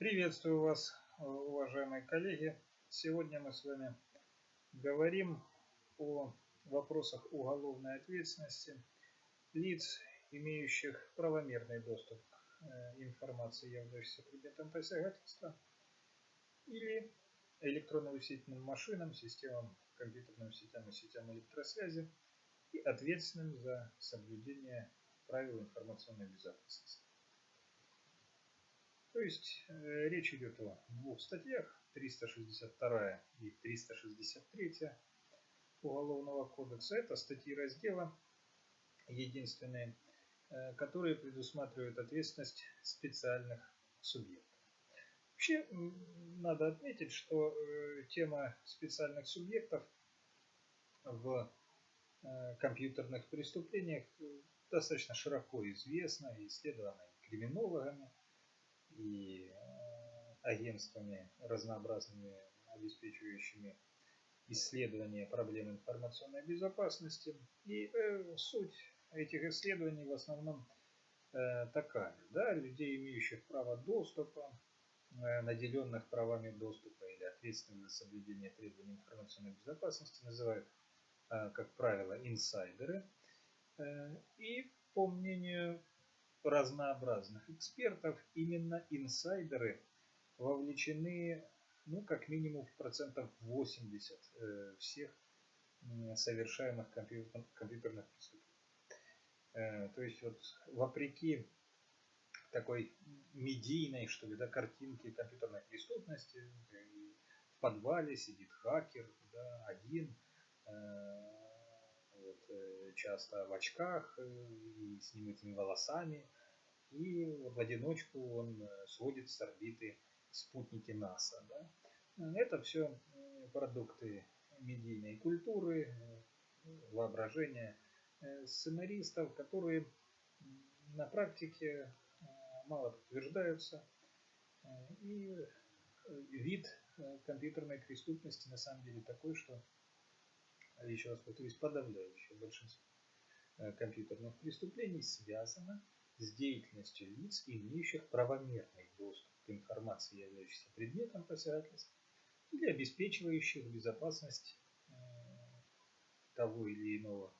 Приветствую вас, уважаемые коллеги. Сегодня мы с вами говорим о вопросах уголовной ответственности лиц, имеющих правомерный доступ к э, информации, являющейся предметом посягательства, или электронно-вычислительным машинам, системам, компьютерным сетям и сетям электросвязи и ответственным за соблюдение правил информационной безопасности. То есть э, речь идет о двух статьях, 362 и 363 Уголовного кодекса. Это статьи раздела единственные, э, которые предусматривают ответственность специальных субъектов. Вообще надо отметить, что э, тема специальных субъектов в э, компьютерных преступлениях достаточно широко известна и исследована криминологами, и э, агентствами разнообразными, обеспечивающими исследование проблем информационной безопасности. И э, суть этих исследований в основном э, такая. Да, людей, имеющих право доступа, э, наделенных правами доступа или ответственных за соблюдение требований информационной безопасности, называют, э, как правило, инсайдеры. Э, и по мнению разнообразных экспертов, именно инсайдеры вовлечены, ну, как минимум, в процентов 80 э, всех совершаемых компьютер, компьютерных преступлений. Э, то есть, вот, вопреки такой медийной, что ли, да, картинке компьютерной преступности, в подвале сидит хакер, да, один, э, э, часто в очках э, и с немытыми волосами. И в одиночку он э, сводит с орбиты спутники НАСА. Да? Это все продукты медийной культуры, воображения сценаристов, которые на практике мало подтверждаются. И вид компьютерной преступности на самом деле такой, что еще раз повторюсь, подавляющее большинство э, компьютерных преступлений связано с деятельностью лиц, имеющих правомерный доступ к информации, являющейся предметом посягательства, или обеспечивающих безопасность э, того или иного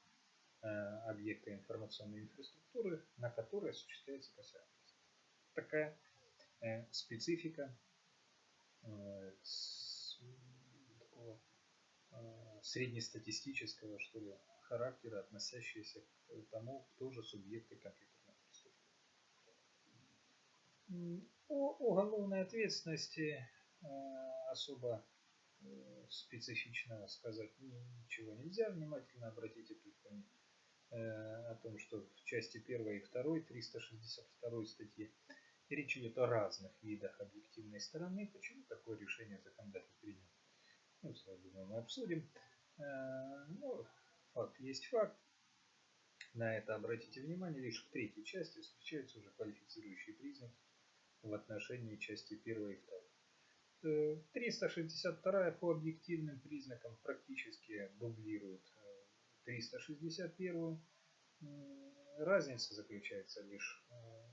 э, объекта информационной инфраструктуры, на который осуществляется посягательство. Такая специфика Э, среднестатистического, что ли, характера, относящиеся к тому, кто же субъекты компьютерных преступлений. О уголовной ответственности э, особо э, специфичного сказать ничего нельзя. Внимательно обратите только о том, что в части 1 и 2 362 статьи речь идет о разных видах объективной стороны. Почему такое решение законодатель принял? Ну, сразу мы обсудим. Э, ну, факт есть факт. На это обратите внимание, лишь в третьей части встречаются уже квалифицирующие признаки в отношении части 1 и 2. 362 э, по объективным признакам практически дублирует 361. Э, разница заключается лишь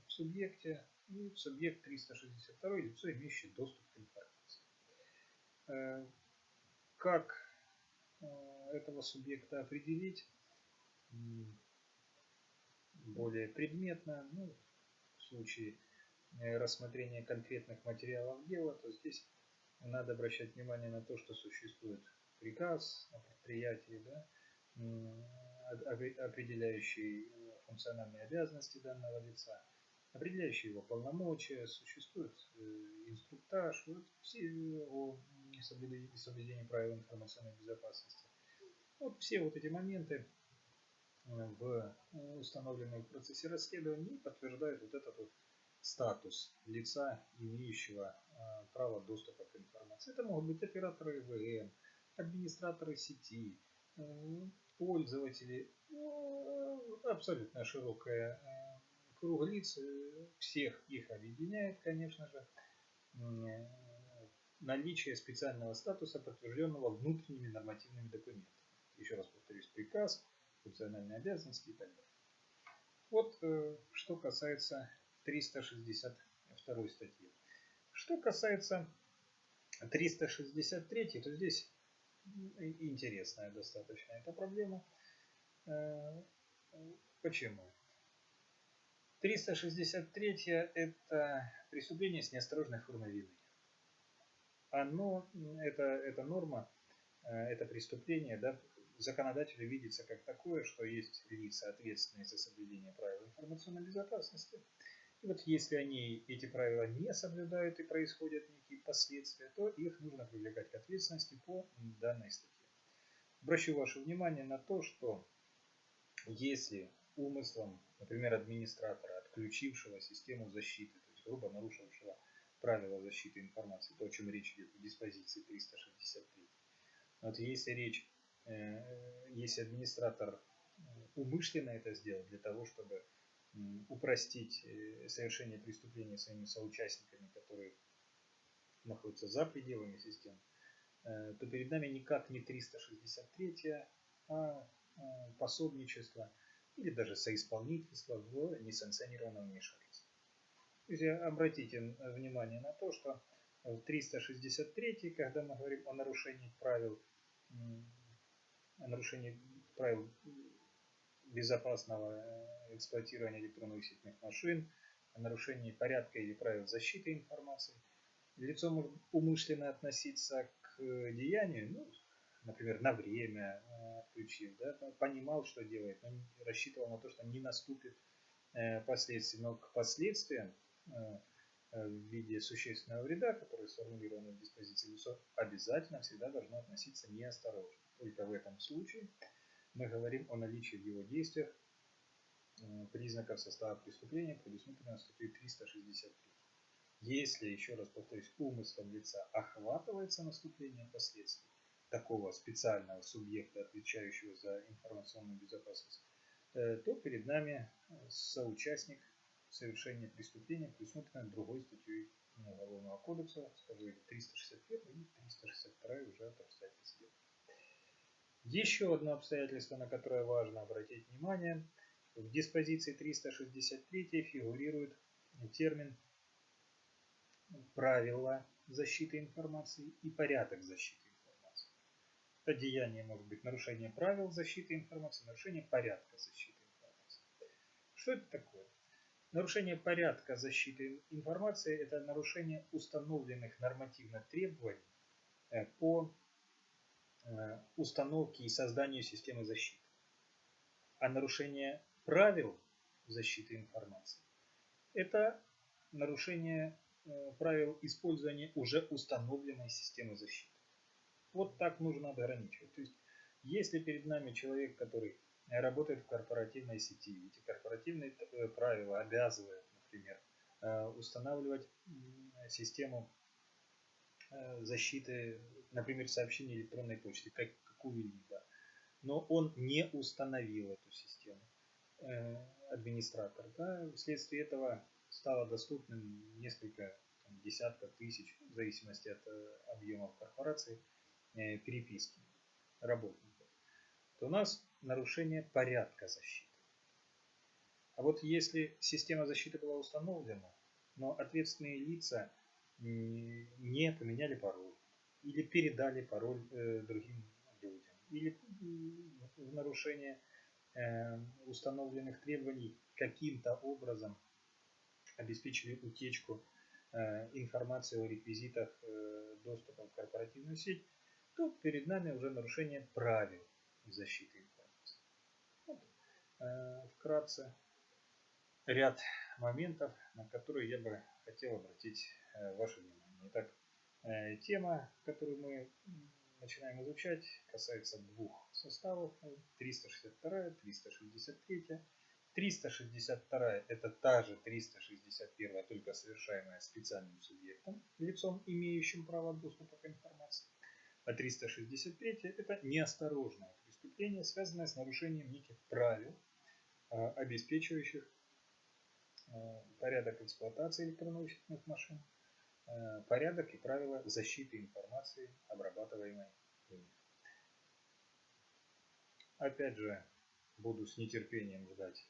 в субъекте. И субъект 362 лицо, имеющее доступ к информации как этого субъекта определить. Более предметно, ну, в случае э, рассмотрения конкретных материалов дела, то здесь надо обращать внимание на то, что существует приказ о предприятии, да, определяющий функциональные обязанности данного лица, определяющий его полномочия, существует э, инструктаж, вот все о соблюдении правил информационной безопасности. Вот все вот эти моменты э, в э, установленные процессе расследования подтверждают вот этот вот статус лица, имеющего право доступа к информации. Это могут быть операторы ИВМ, администраторы сети, пользователи, ну, абсолютно широкая круг лиц, э, всех их объединяет, конечно же, э, наличие специального статуса, подтвержденного внутренними нормативными документами. Еще раз повторюсь, приказ, функциональные обязанности и так далее. Вот э, что касается 362 статьи. Что касается 363, то здесь интересная достаточно эта проблема. Э, почему? 363 это преступление с неосторожной формой вины. Оно, это, эта норма, э, это преступление, да, законодателю видится как такое, что есть лица, ответственные за соблюдение правил информационной безопасности. И вот если они эти правила не соблюдают и происходят некие последствия, то их нужно привлекать к ответственности по данной статье. Обращу ваше внимание на то, что если умыслом, например, администратора, отключившего систему защиты, то есть грубо нарушившего правила защиты информации, то, о чем речь идет в диспозиции 363. Вот если речь, э, если администратор э, умышленно это сделал для того, чтобы упростить э, совершение преступления своими соучастниками, которые находятся за пределами системы, то перед нами никак не 363, а пособничество или даже соисполнительство в несанкционированном вмешательстве. Обратите внимание на то, что в 363, когда мы говорим о нарушении правил, о нарушении правил безопасного э, эксплуатирования электронных сетевых машин, о нарушении порядка или правил защиты информации, лицо может умышленно относиться к деянию, ну, например, на время э, отключил, да, понимал, что делает, но рассчитывал на то, что не наступит э, последствий. Но к последствиям э, в виде существенного вреда, который сформулирован в диспозиции ВСО, обязательно всегда должно относиться неосторожно. Только в этом случае мы говорим о наличии в его действиях признаков состава преступления, предусмотренного статьей 363. Если, еще раз повторюсь, умыслом лица охватывается наступление последствий, такого специального субъекта, отвечающего за информационную безопасность, э, то перед нами соучастник совершения преступления, предусмотренного другой статьей Уголовного кодекса, скажу, 361 и 362 уже от обстоятельств дела. Еще одно обстоятельство, на которое важно обратить внимание. В диспозиции 363 фигурирует термин правила защиты информации и порядок защиты это деяние может быть нарушение правил защиты информации, нарушение порядка защиты информации. Что это такое? Нарушение порядка защиты информации – это нарушение установленных нормативных требований э, по э, установке и созданию системы защиты. А нарушение правил защиты информации – это нарушение э, правил использования уже установленной системы защиты. Вот так нужно ограничивать. То есть, если перед нами человек, который работает в корпоративной сети, эти корпоративные э, правила обязывают, например, э, устанавливать систему э, защиты, например, сообщений электронной почты, как какую-либо, но он не установил эту систему, администратор, да, вследствие этого стало доступным несколько там, десятков тысяч, в зависимости от объемов корпорации, переписки работников, то у нас нарушение порядка защиты. А вот если система защиты была установлена, но ответственные лица не поменяли пароль или передали пароль э, другим людям, или в нарушение э, установленных требований каким-то образом обеспечили утечку информации о реквизитах доступа в корпоративную сеть, то перед нами уже нарушение правил защиты информации. Вот, э, вкратце ряд моментов, на которые я бы хотел обратить э, ваше внимание. Итак, э, тема, которую мы начинаем изучать, касается двух составов. 362, 363. 362 это та же 361, только совершаемая специальным субъектом, лицом, имеющим право доступа к информации. А 363 это неосторожное преступление, связанное с нарушением неких правил, а, обеспечивающих а, порядок эксплуатации электронных машин, а, порядок и правила защиты информации, обрабатываемой ими. Опять же, буду с нетерпением ждать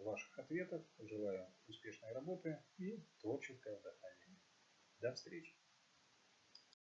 ваших ответов. Желаю успешной работы и творческого вдохновения. До встречи.